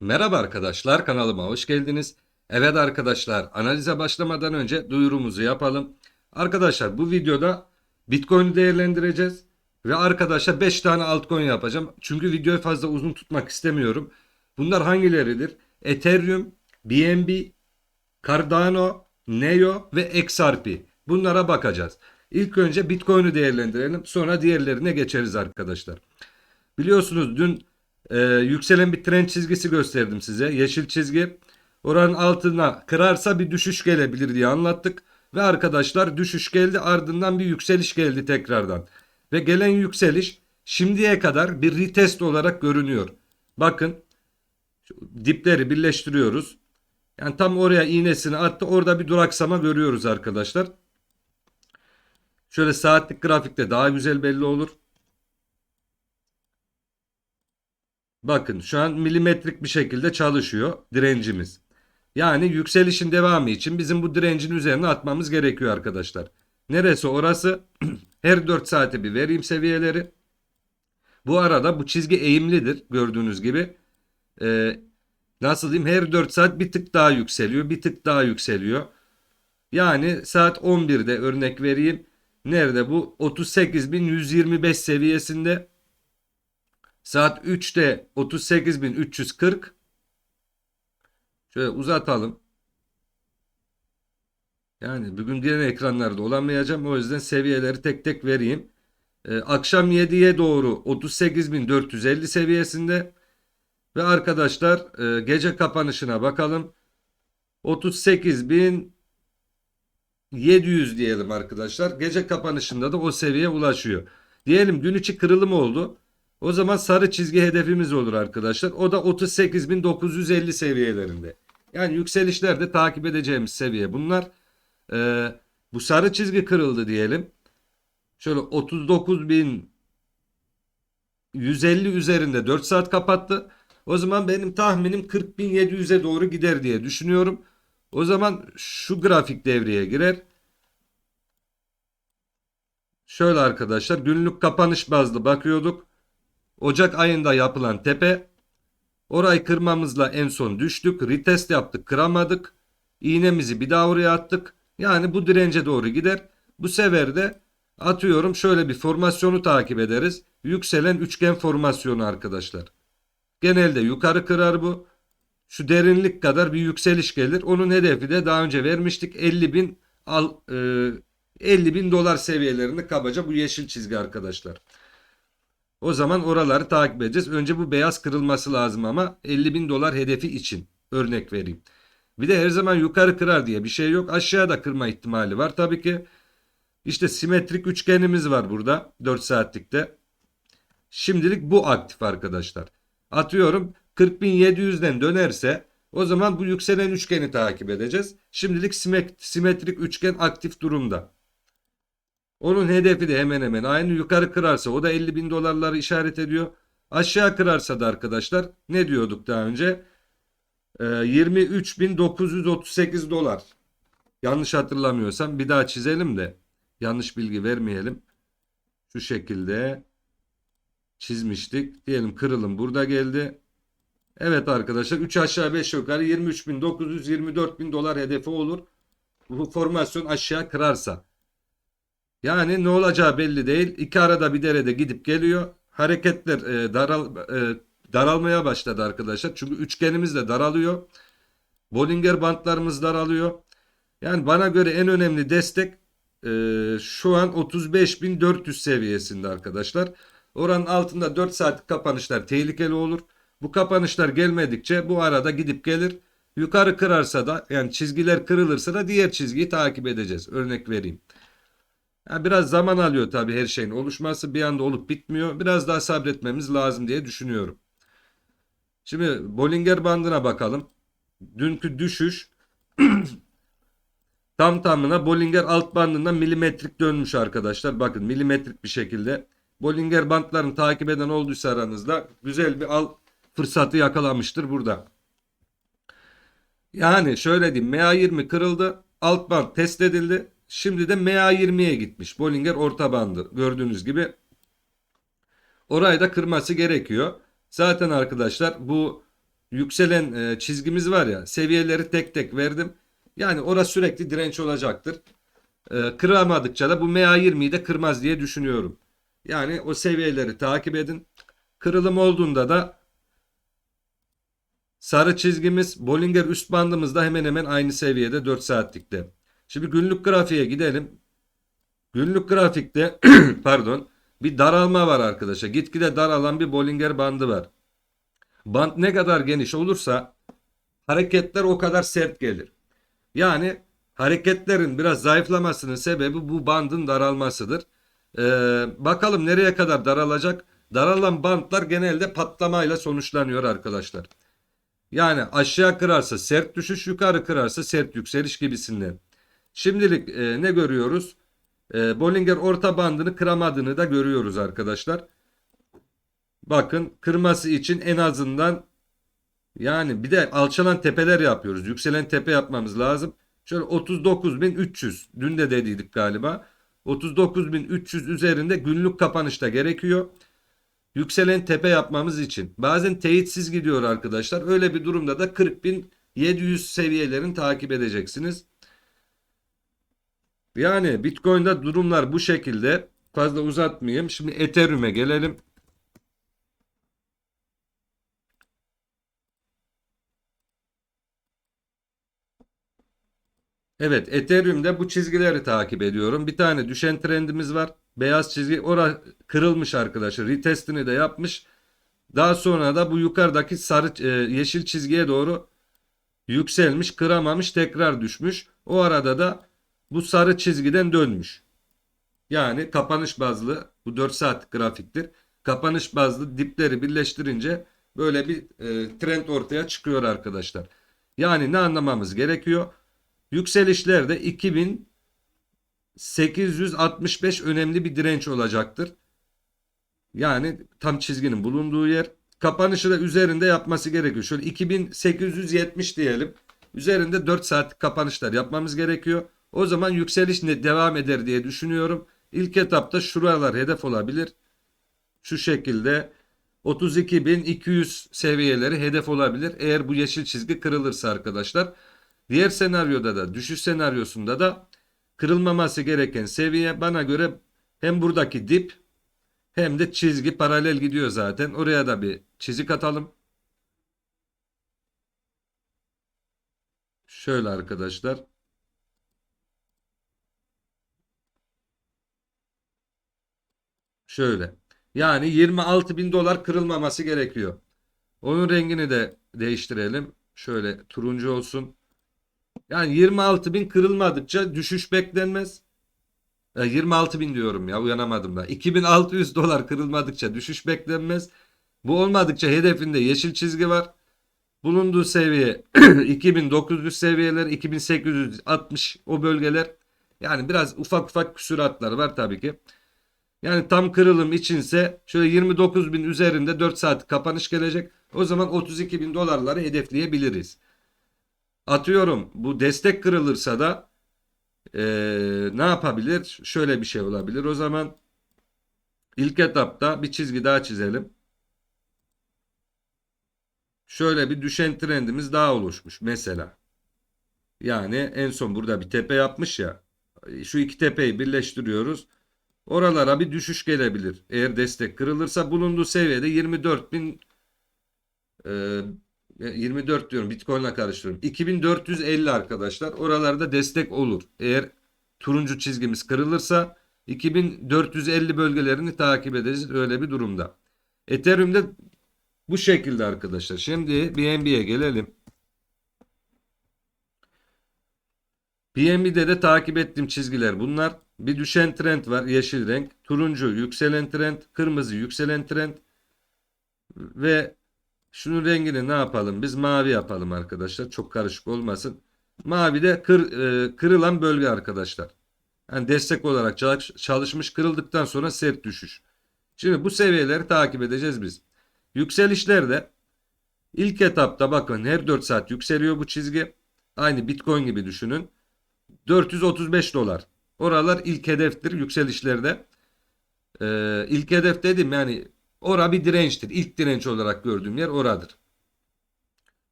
Merhaba arkadaşlar, kanalıma hoş geldiniz. Evet arkadaşlar, analize başlamadan önce duyurumuzu yapalım. Arkadaşlar bu videoda Bitcoin'i değerlendireceğiz. Ve arkadaşlar 5 tane altcoin yapacağım. Çünkü videoyu fazla uzun tutmak istemiyorum. Bunlar hangileridir? Ethereum, BNB, Cardano, Neo ve XRP. Bunlara bakacağız. İlk önce Bitcoin'i değerlendirelim. Sonra diğerlerine geçeriz arkadaşlar. Biliyorsunuz dün e, yükselen bir trend çizgisi gösterdim size. Yeşil çizgi. Oranın altına kırarsa bir düşüş gelebilir diye anlattık. Ve arkadaşlar düşüş geldi ardından bir yükseliş geldi tekrardan. Ve gelen yükseliş şimdiye kadar bir retest olarak görünüyor. Bakın dipleri birleştiriyoruz. Yani tam oraya iğnesini attı. Orada bir duraksama görüyoruz arkadaşlar. Şöyle saatlik grafikte daha güzel belli olur. Bakın şu an milimetrik bir şekilde çalışıyor direncimiz. Yani yükselişin devamı için bizim bu direncin üzerine atmamız gerekiyor arkadaşlar. Neresi orası? Her 4 saate bir vereyim seviyeleri. Bu arada bu çizgi eğimlidir gördüğünüz gibi. Ee, nasıl diyeyim her 4 saat bir tık daha yükseliyor bir tık daha yükseliyor. Yani saat 11'de örnek vereyim. Nerede bu? 38.125 seviyesinde. Saat 3'te 38.340. Şöyle uzatalım. Yani bugün diğer ekranlarda olamayacağım. O yüzden seviyeleri tek tek vereyim. Ee, akşam 7'ye doğru 38.450 seviyesinde. Ve arkadaşlar e, gece kapanışına bakalım. 38.700 diyelim arkadaşlar. Gece kapanışında da o seviyeye ulaşıyor. Diyelim gün içi kırılım oldu. O zaman sarı çizgi hedefimiz olur arkadaşlar. O da 38.950 seviyelerinde. Yani yükselişlerde takip edeceğimiz seviye bunlar. Ee, bu sarı çizgi kırıldı diyelim. Şöyle 39.150 üzerinde 4 saat kapattı. O zaman benim tahminim 40.700'e doğru gider diye düşünüyorum. O zaman şu grafik devreye girer. Şöyle arkadaşlar günlük kapanış bazlı bakıyorduk. Ocak ayında yapılan tepe. Orayı kırmamızla en son düştük. Retest yaptık kıramadık. İğnemizi bir daha oraya attık. Yani bu dirence doğru gider. Bu sefer de atıyorum şöyle bir formasyonu takip ederiz. Yükselen üçgen formasyonu arkadaşlar. Genelde yukarı kırar bu. Şu derinlik kadar bir yükseliş gelir. Onun hedefi de daha önce vermiştik. 50 bin al, e, 50 bin dolar seviyelerinde kabaca bu yeşil çizgi arkadaşlar. O zaman oraları takip edeceğiz. Önce bu beyaz kırılması lazım ama 50 bin dolar hedefi için örnek vereyim. Bir de her zaman yukarı kırar diye bir şey yok. Aşağıda kırma ihtimali var. Tabii ki işte simetrik üçgenimiz var burada 4 saatlikte. Şimdilik bu aktif arkadaşlar. Atıyorum 40.700'den dönerse o zaman bu yükselen üçgeni takip edeceğiz. Şimdilik simetrik üçgen aktif durumda. Onun hedefi de hemen hemen aynı yukarı kırarsa o da 50 bin dolarları işaret ediyor. Aşağı kırarsa da arkadaşlar ne diyorduk daha önce? Ee, 23.938 dolar. Yanlış hatırlamıyorsam bir daha çizelim de yanlış bilgi vermeyelim. Şu şekilde çizmiştik. Diyelim kırılım burada geldi. Evet arkadaşlar 3 aşağı 5 yukarı 23.924 dolar hedefi olur. Bu formasyon aşağı kırarsa. Yani ne olacağı belli değil. İki arada bir derede gidip geliyor. Hareketler e, daral, e, daralmaya başladı arkadaşlar. Çünkü üçgenimiz de daralıyor. Bollinger bantlarımız daralıyor. Yani bana göre en önemli destek e, şu an 35.400 seviyesinde arkadaşlar. Oranın altında 4 saatlik kapanışlar tehlikeli olur. Bu kapanışlar gelmedikçe bu arada gidip gelir. Yukarı kırarsa da yani çizgiler kırılırsa da diğer çizgiyi takip edeceğiz. Örnek vereyim. Yani biraz zaman alıyor tabii her şeyin oluşması bir anda olup bitmiyor. Biraz daha sabretmemiz lazım diye düşünüyorum. Şimdi Bollinger bandına bakalım. Dünkü düşüş tam tamına Bollinger alt bandından milimetrik dönmüş arkadaşlar. Bakın milimetrik bir şekilde. Bollinger bantlarını takip eden olduysa aranızda güzel bir al fırsatı yakalamıştır burada. Yani şöyle diyeyim MA20 kırıldı. Alt band test edildi. Şimdi de MA20'ye gitmiş. Bollinger orta bandı. Gördüğünüz gibi. Orayı da kırması gerekiyor. Zaten arkadaşlar bu yükselen e, çizgimiz var ya seviyeleri tek tek verdim. Yani orası sürekli direnç olacaktır. E, kıramadıkça da bu MA20'yi de kırmaz diye düşünüyorum. Yani o seviyeleri takip edin. Kırılım olduğunda da sarı çizgimiz Bollinger üst bandımızda hemen hemen aynı seviyede 4 saatlikte. Şimdi günlük grafiğe gidelim. Günlük grafikte pardon bir daralma var arkadaşlar. Gitgide daralan bir Bollinger bandı var. Band ne kadar geniş olursa hareketler o kadar sert gelir. Yani hareketlerin biraz zayıflamasının sebebi bu bandın daralmasıdır. Ee, bakalım nereye kadar daralacak? Daralan bantlar genelde patlamayla sonuçlanıyor arkadaşlar. Yani aşağı kırarsa sert düşüş, yukarı kırarsa sert yükseliş gibisinden. Şimdilik e, ne görüyoruz? E, Bollinger orta bandını kıramadığını da görüyoruz arkadaşlar. Bakın kırması için en azından yani bir de alçalan tepeler yapıyoruz. Yükselen tepe yapmamız lazım. Şöyle 39.300 dün de dediydik galiba. 39.300 üzerinde günlük kapanışta gerekiyor. Yükselen tepe yapmamız için. Bazen teyitsiz gidiyor arkadaşlar. Öyle bir durumda da 40.700 seviyelerini takip edeceksiniz. Yani Bitcoin'de durumlar bu şekilde. Fazla uzatmayayım. Şimdi Ethereum'e gelelim. Evet Ethereum'de bu çizgileri takip ediyorum. Bir tane düşen trendimiz var. Beyaz çizgi ora kırılmış arkadaşlar. Retestini de yapmış. Daha sonra da bu yukarıdaki sarı e, yeşil çizgiye doğru yükselmiş, kıramamış, tekrar düşmüş. O arada da bu sarı çizgiden dönmüş. Yani kapanış bazlı bu 4 saat grafiktir. Kapanış bazlı dipleri birleştirince böyle bir e, trend ortaya çıkıyor arkadaşlar. Yani ne anlamamız gerekiyor? Yükselişlerde 2865 önemli bir direnç olacaktır. Yani tam çizginin bulunduğu yer. Kapanışı da üzerinde yapması gerekiyor. Şöyle 2870 diyelim. Üzerinde 4 saatlik kapanışlar yapmamız gerekiyor. O zaman yükseliş devam eder diye düşünüyorum. İlk etapta şuralar hedef olabilir. Şu şekilde 32.200 seviyeleri hedef olabilir. Eğer bu yeşil çizgi kırılırsa arkadaşlar. Diğer senaryoda da düşüş senaryosunda da kırılmaması gereken seviye bana göre hem buradaki dip hem de çizgi paralel gidiyor zaten. Oraya da bir çizik atalım. Şöyle arkadaşlar. Şöyle. Yani 26 bin dolar kırılmaması gerekiyor. Onun rengini de değiştirelim. Şöyle turuncu olsun. Yani 26 bin kırılmadıkça düşüş beklenmez. E, 26 bin diyorum ya uyanamadım da. 2600 dolar kırılmadıkça düşüş beklenmez. Bu olmadıkça hedefinde yeşil çizgi var. Bulunduğu seviye 2900 seviyeler 2860 o bölgeler. Yani biraz ufak ufak küsuratlar var tabii ki. Yani tam kırılım içinse şöyle 29 bin üzerinde 4 saat kapanış gelecek. O zaman 32 bin dolarları hedefleyebiliriz. Atıyorum bu destek kırılırsa da ee, ne yapabilir? Şöyle bir şey olabilir. O zaman ilk etapta bir çizgi daha çizelim. Şöyle bir düşen trendimiz daha oluşmuş mesela. Yani en son burada bir tepe yapmış ya. Şu iki tepeyi birleştiriyoruz. Oralara bir düşüş gelebilir. Eğer destek kırılırsa bulunduğu seviyede 24 bin e, 24 diyorum Bitcoin'la karıştırıyorum. 2450 arkadaşlar. Oralarda destek olur. Eğer turuncu çizgimiz kırılırsa 2450 bölgelerini takip edeceğiz öyle bir durumda. Ethereum'de bu şekilde arkadaşlar. Şimdi BNB'ye gelelim. BNB'de de takip ettiğim çizgiler bunlar. Bir düşen trend var yeşil renk. Turuncu yükselen trend. Kırmızı yükselen trend. Ve şunun rengini ne yapalım? Biz mavi yapalım arkadaşlar. Çok karışık olmasın. Mavi de kır, e, kırılan bölge arkadaşlar. Yani destek olarak çalış, çalışmış kırıldıktan sonra sert düşüş. Şimdi bu seviyeleri takip edeceğiz biz. Yükselişlerde ilk etapta bakın her 4 saat yükseliyor bu çizgi. Aynı Bitcoin gibi düşünün. 435 dolar. Oralar ilk hedeftir yükselişlerde. Ee, ilk hedef dedim yani ora bir dirençtir. İlk direnç olarak gördüğüm yer oradır.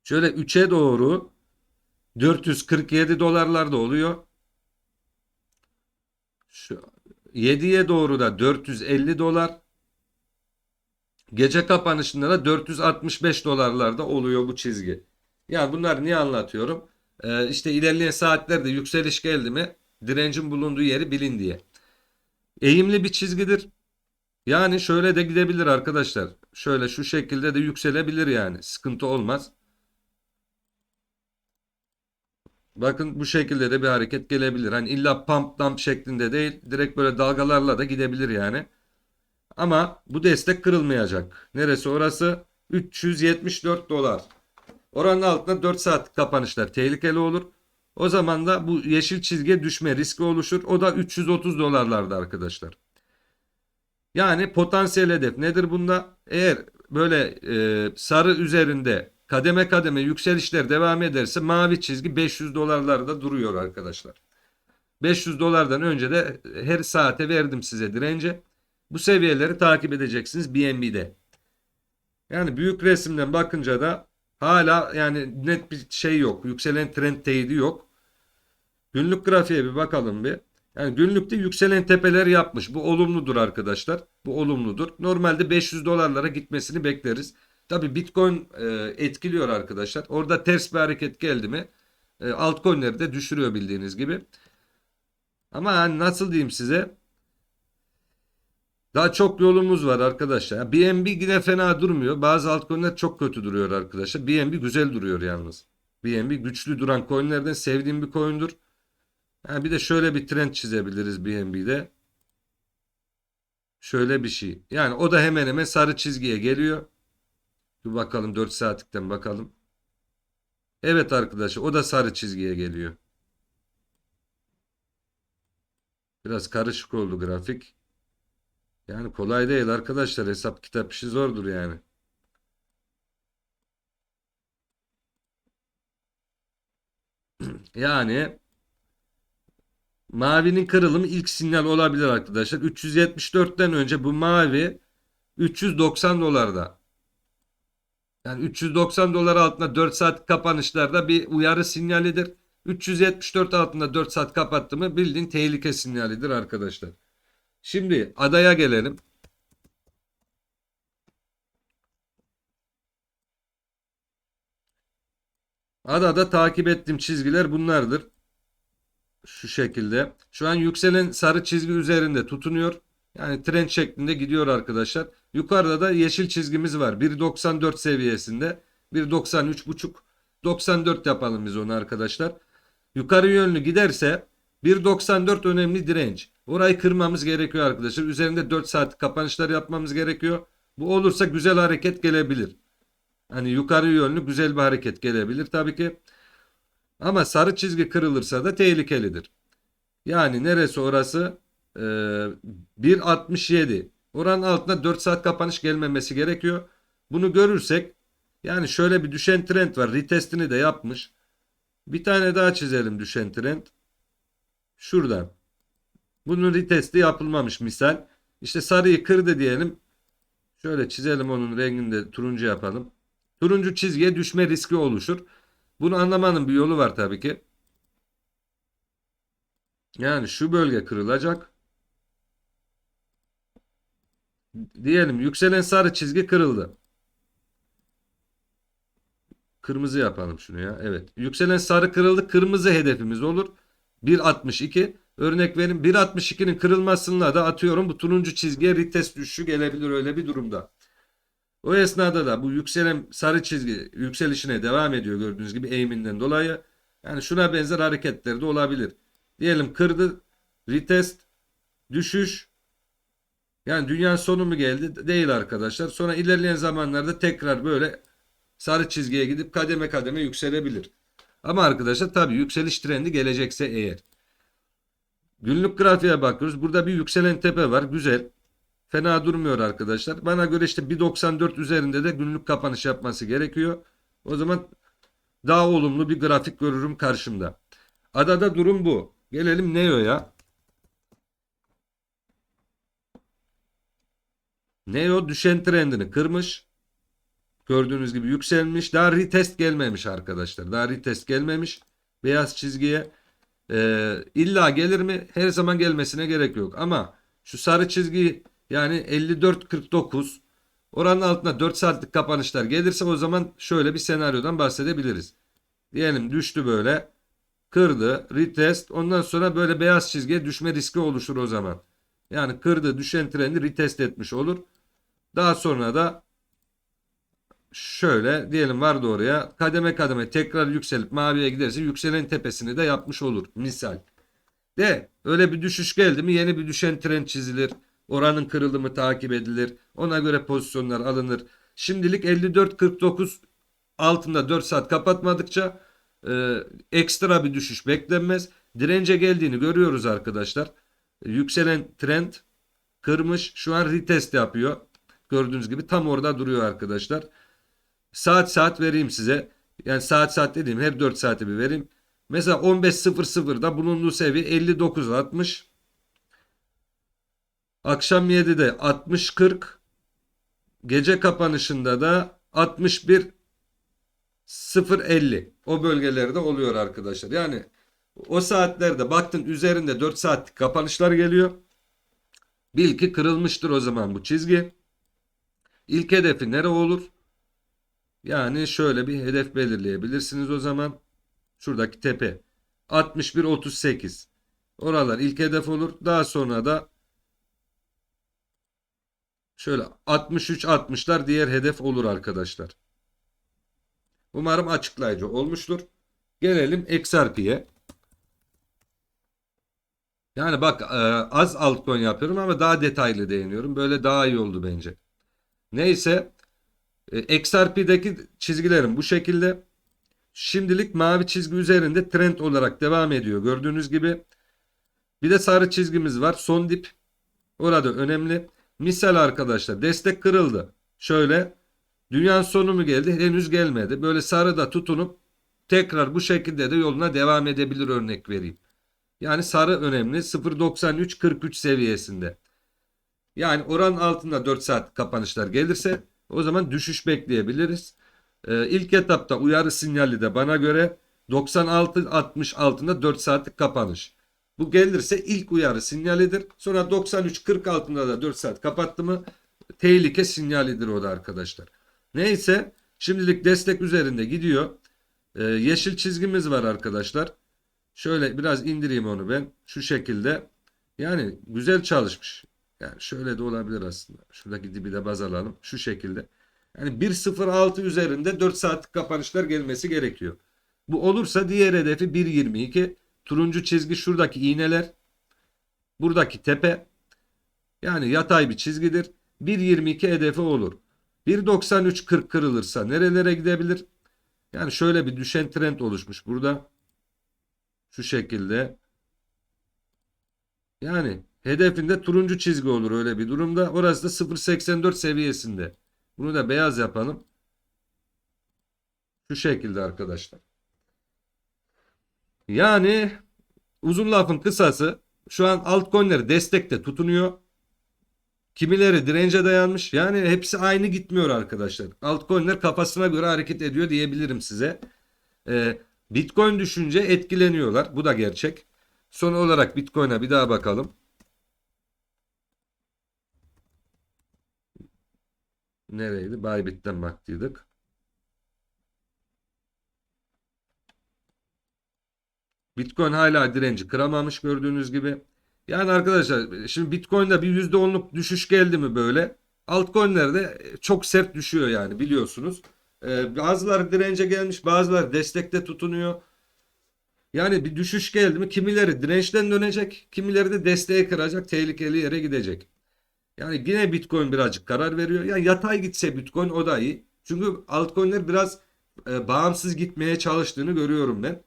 Şöyle 3'e doğru 447 dolarlarda oluyor. Şu 7'ye doğru da 450 dolar. Gece kapanışında da 465 dolarlarda oluyor bu çizgi. Yani bunları niye anlatıyorum? Ee, işte ilerleyen saatlerde yükseliş geldi mi direncin bulunduğu yeri bilin diye. Eğimli bir çizgidir. Yani şöyle de gidebilir arkadaşlar. Şöyle şu şekilde de yükselebilir yani. Sıkıntı olmaz. Bakın bu şekilde de bir hareket gelebilir. Hani illa pump dump şeklinde değil. Direkt böyle dalgalarla da gidebilir yani. Ama bu destek kırılmayacak. Neresi orası? 374 dolar. Oranın altında 4 saat kapanışlar tehlikeli olur. O zaman da bu yeşil çizgiye düşme riski oluşur. O da 330 dolarlarda arkadaşlar. Yani potansiyel hedef nedir bunda? Eğer böyle e, sarı üzerinde kademe kademe yükselişler devam ederse mavi çizgi 500 dolarlarda duruyor arkadaşlar. 500 dolardan önce de her saate verdim size dirence. Bu seviyeleri takip edeceksiniz BNB'de. Yani büyük resimden bakınca da hala yani net bir şey yok. Yükselen trend teyidi yok. Günlük grafiğe bir bakalım bir. Yani günlükte yükselen tepeler yapmış. Bu olumludur arkadaşlar. Bu olumludur. Normalde 500 dolarlara gitmesini bekleriz. Tabi Bitcoin e, etkiliyor arkadaşlar. Orada ters bir hareket geldi mi e, altcoin'leri de düşürüyor bildiğiniz gibi. Ama hani nasıl diyeyim size? Daha çok yolumuz var arkadaşlar. BNB yine fena durmuyor. Bazı altcoin'ler çok kötü duruyor arkadaşlar. BNB güzel duruyor yalnız. BNB güçlü duran coin'lerden sevdiğim bir coin'dur. Yani bir de şöyle bir trend çizebiliriz BNB'de. Şöyle bir şey. Yani o da hemen hemen sarı çizgiye geliyor. Bir bakalım 4 saatlikten bakalım. Evet arkadaşlar o da sarı çizgiye geliyor. Biraz karışık oldu grafik. Yani kolay değil arkadaşlar hesap kitap işi zordur yani. Yani mavinin kırılımı ilk sinyal olabilir arkadaşlar. 374'ten önce bu mavi 390 dolarda. Yani 390 dolar altında 4 saat kapanışlarda bir uyarı sinyalidir. 374 altında 4 saat kapattı mı bildiğin tehlike sinyalidir arkadaşlar. Şimdi adaya gelelim. Adada takip ettiğim çizgiler bunlardır. Şu şekilde. Şu an yükselen sarı çizgi üzerinde tutunuyor. Yani trend şeklinde gidiyor arkadaşlar. Yukarıda da yeşil çizgimiz var. 1.94 seviyesinde. 1.93.5 94 yapalım biz onu arkadaşlar. Yukarı yönlü giderse 1.94 önemli direnç. Orayı kırmamız gerekiyor arkadaşlar. Üzerinde 4 saat kapanışlar yapmamız gerekiyor. Bu olursa güzel hareket gelebilir. Hani yukarı yönlü güzel bir hareket gelebilir tabii ki. Ama sarı çizgi kırılırsa da tehlikelidir. Yani neresi orası? Ee, 1.67. Oranın altında 4 saat kapanış gelmemesi gerekiyor. Bunu görürsek yani şöyle bir düşen trend var. Retestini de yapmış. Bir tane daha çizelim düşen trend. Şuradan. Bunun retesti yapılmamış misal. İşte sarıyı kırdı diyelim. Şöyle çizelim onun rengini de turuncu yapalım. Turuncu çizgiye düşme riski oluşur. Bunu anlamanın bir yolu var tabii ki. Yani şu bölge kırılacak. Diyelim yükselen sarı çizgi kırıldı. Kırmızı yapalım şunu ya. Evet. Yükselen sarı kırıldı. Kırmızı hedefimiz olur. 1.62. Örnek verin 1.62'nin kırılmasıyla da atıyorum bu turuncu çizgiye retest düşüşü gelebilir öyle bir durumda. O esnada da bu yükselen sarı çizgi yükselişine devam ediyor gördüğünüz gibi eğiminden dolayı. Yani şuna benzer hareketler de olabilir. Diyelim kırdı retest düşüş yani dünya sonu mu geldi? Değil arkadaşlar. Sonra ilerleyen zamanlarda tekrar böyle sarı çizgiye gidip kademe kademe yükselebilir. Ama arkadaşlar tabii yükseliş trendi gelecekse eğer. Günlük grafiğe bakıyoruz. Burada bir yükselen tepe var. Güzel. Fena durmuyor arkadaşlar. Bana göre işte 1.94 üzerinde de günlük kapanış yapması gerekiyor. O zaman daha olumlu bir grafik görürüm karşımda. Adada durum bu. Gelelim Neo'ya. Neo düşen trendini kırmış. Gördüğünüz gibi yükselmiş. Daha retest gelmemiş arkadaşlar. Daha retest gelmemiş. Beyaz çizgiye. Ee, illa gelir mi? Her zaman gelmesine gerek yok. Ama şu sarı çizgi yani 54.49 oranın altına 4 saatlik kapanışlar gelirse o zaman şöyle bir senaryodan bahsedebiliriz. Diyelim düştü böyle. Kırdı. Retest. Ondan sonra böyle beyaz çizgiye düşme riski oluşur o zaman. Yani kırdı düşen trendi retest etmiş olur. Daha sonra da şöyle diyelim vardı oraya kademe kademe tekrar yükselip maviye giderse yükselen tepesini de yapmış olur misal. De öyle bir düşüş geldi mi yeni bir düşen trend çizilir. Oranın kırılımı takip edilir. Ona göre pozisyonlar alınır. Şimdilik 54.49 altında 4 saat kapatmadıkça e, ekstra bir düşüş beklenmez. Dirence geldiğini görüyoruz arkadaşlar. Yükselen trend kırmış. Şu an retest yapıyor. Gördüğünüz gibi tam orada duruyor arkadaşlar. Saat saat vereyim size. Yani saat saat dediğim her 4 saate bir vereyim. Mesela 15.00'da bulunduğu seviye 59.60. Akşam 7'de 60.40. Gece kapanışında da 61.050. O bölgelerde oluyor arkadaşlar. Yani o saatlerde baktın üzerinde 4 saatlik kapanışlar geliyor. Bil ki kırılmıştır o zaman bu çizgi. İlk hedefi nere olur? Yani şöyle bir hedef belirleyebilirsiniz o zaman. Şuradaki tepe. 61-38. Oralar ilk hedef olur. Daha sonra da şöyle 63-60'lar diğer hedef olur arkadaşlar. Umarım açıklayıcı olmuştur. Gelelim XRP'ye. Yani bak e, az altcoin yapıyorum ama daha detaylı değiniyorum. Böyle daha iyi oldu bence. Neyse XRP'deki çizgilerim bu şekilde. Şimdilik mavi çizgi üzerinde trend olarak devam ediyor. Gördüğünüz gibi. Bir de sarı çizgimiz var. Son dip. Orada önemli. Misal arkadaşlar destek kırıldı. Şöyle dünyanın sonu mu geldi? Henüz gelmedi. Böyle sarıda tutunup tekrar bu şekilde de yoluna devam edebilir örnek vereyim. Yani sarı önemli. 0.93-43 seviyesinde. Yani oranın altında 4 saat kapanışlar gelirse o zaman düşüş bekleyebiliriz. Ee, ilk etapta uyarı sinyali de bana göre 96-60 altında 4 saatlik kapanış. Bu gelirse ilk uyarı sinyalidir. Sonra 93-40 altında da 4 saat kapattı mı tehlike sinyalidir o da arkadaşlar. Neyse şimdilik destek üzerinde gidiyor. Ee, yeşil çizgimiz var arkadaşlar. Şöyle biraz indireyim onu ben. Şu şekilde. Yani güzel çalışmış. Yani şöyle de olabilir aslında. Şuradaki dibi de baz alalım. Şu şekilde. Yani 1.06 üzerinde 4 saatlik kapanışlar gelmesi gerekiyor. Bu olursa diğer hedefi 1.22. Turuncu çizgi şuradaki iğneler. Buradaki tepe. Yani yatay bir çizgidir. 1.22 hedefi olur. 1.93.40 kırılırsa nerelere gidebilir? Yani şöyle bir düşen trend oluşmuş burada. Şu şekilde. Yani hedefinde turuncu çizgi olur öyle bir durumda. Orası da 0.84 seviyesinde. Bunu da beyaz yapalım. Şu şekilde arkadaşlar. Yani uzun lafın kısası şu an altcoin'leri destekte tutunuyor. Kimileri dirence dayanmış. Yani hepsi aynı gitmiyor arkadaşlar. Altcoin'ler kafasına göre hareket ediyor diyebilirim size. Ee, Bitcoin düşünce etkileniyorlar. Bu da gerçek. Son olarak Bitcoin'e bir daha bakalım. Nereydi? Bybit'ten baktıydık. Bitcoin hala direnci kıramamış gördüğünüz gibi. Yani arkadaşlar şimdi Bitcoin'de bir %10'luk düşüş geldi mi böyle? Altcoin'lerde çok sert düşüyor yani biliyorsunuz. Ee, bazıları dirence gelmiş bazıları destekte tutunuyor. Yani bir düşüş geldi mi kimileri dirençten dönecek kimileri de desteğe kıracak tehlikeli yere gidecek. Yani yine Bitcoin birazcık karar veriyor. Yani yatay gitse Bitcoin o da iyi. Çünkü altcoin'ler biraz e, bağımsız gitmeye çalıştığını görüyorum ben.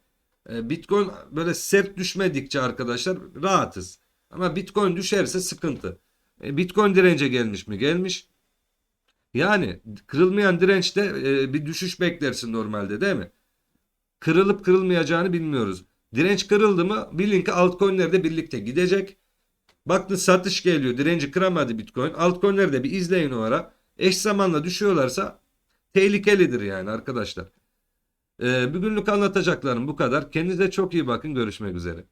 E, Bitcoin böyle sert düşmedikçe arkadaşlar rahatız. Ama Bitcoin düşerse sıkıntı. E, Bitcoin dirence gelmiş mi? Gelmiş. Yani kırılmayan dirençte e, bir düşüş beklersin normalde değil mi? Kırılıp kırılmayacağını bilmiyoruz. Direnç kırıldı mı bilin ki altcoin'ler de birlikte gidecek. Baktın satış geliyor. Direnci kıramadı Bitcoin. Altcoin'leri de bir izleyin o ara. Eş zamanla düşüyorlarsa tehlikelidir yani arkadaşlar. Ee, bugünlük anlatacaklarım bu kadar. Kendinize çok iyi bakın. Görüşmek üzere.